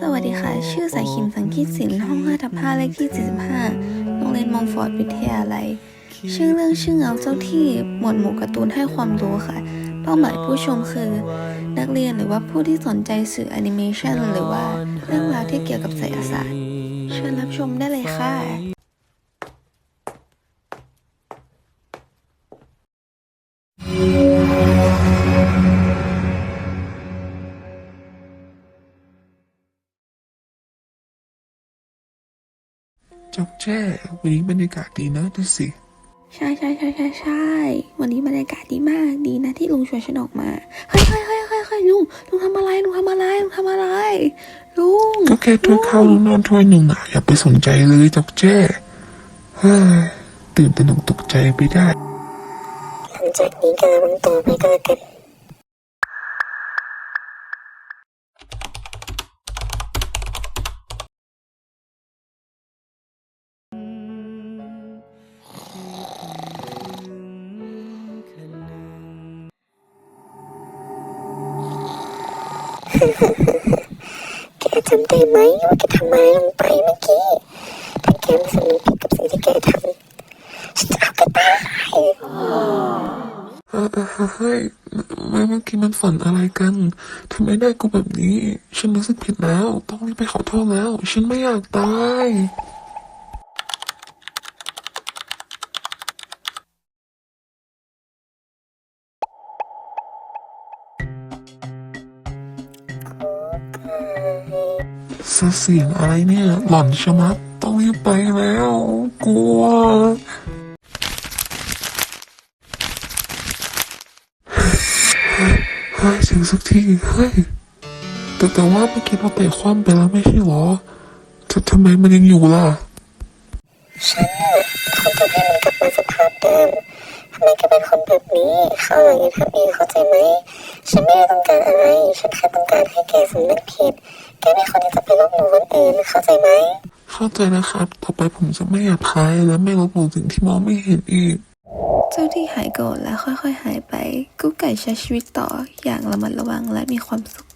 สวัสดีค่ะ ชื่อสายคิมสังกีตศิลป์ห้อง5ทับ5เลขที่ 45 โรงเรียนมองฟอร์ดวิทยาลัย ชื่อเรื่องชื่อเงาเจ้าที่ หมวดหมู่การ์ตูนให้ความรู้ค่ะ เป้าหมายผู้ชมคือ นักเรียนหรือว่าผู้ที่สนใจสื่อแอนิเมชันหรือว่าเรื่องราวที่เกี่ยวกับไสยศาสตร์ เชิญรับชมได้เลยค่ะ จอกแจ้วันนี้บรรยากาศดีนะดูสิ ใช่ใช่ใช่ใช่ใช่วันนี้บรรยากาศดีมากดีนะที่ลุงชวนฉันออกมาเฮ้ยเฮ้ยเฮ้ยเฮ้ยเฮ้ยลุงลุงทำอะไรลุงทำอะไรลุงทำอะไรลุงก็แค่ถ้วยข้าวลูกนอนถ้วยหนึ่งอะอย่าไปสนใจเลยจอกแจ้เฮ้ยตื่นตระหนกตกใจไปได้ หลังจากนี้ก็ระวังตัวไปก็แล้วกัน แกจำได้ไหมว่าแกทำอะไรลงไปเมื่อกี้ถ้าแกไม่สำนึกผิดกับสิ่งที่แกทำฉันจะเอาแกตายเออเออเฮ้ยเมื่อเมื่อกี้มันฝันอะไรกันทำไมได้กูแบบนี้ ฉันรู้สึกผิดแล้ว ต้องรีบไปขอโทษแล้ว ฉันไม่อยากตาย เสียงอะไรเนี่ย หล่อนชะมัดต้องรีบไปแล้ว กลัว เฮ้ยเสียงสักทีเฮ้ยแต่แต่ว่าเมื่อกี้เราเตะคว่ำไปแล้วไม่ใช่เหรอททำไมมันยังอยู่ล่ะฉันน่ะคนทำให้มันกลับมาสภาพเดิมทำไมแกเป็นคนแบบนี้เขาวหลังอย่าทำอีเข้าใจไหม ฉันไม่ได้ต้องการอะไร ฉันแค่ต้องการให้แกสำนึกผิด แกไม่ควรที่จะไปลบหลู่คนอื่นเข้าใจไหม เข้าใจนะครับ ต่อไปผมจะไม่หยาบคายและไม่ลบหลู่สิ่งที่มองไม่เห็นอีก เจ้าที่หายโกรธและค่อยๆหายไป กุ๊กไก่ใช้ชีวิตต่ออย่างระมัดระวังและมีความสุข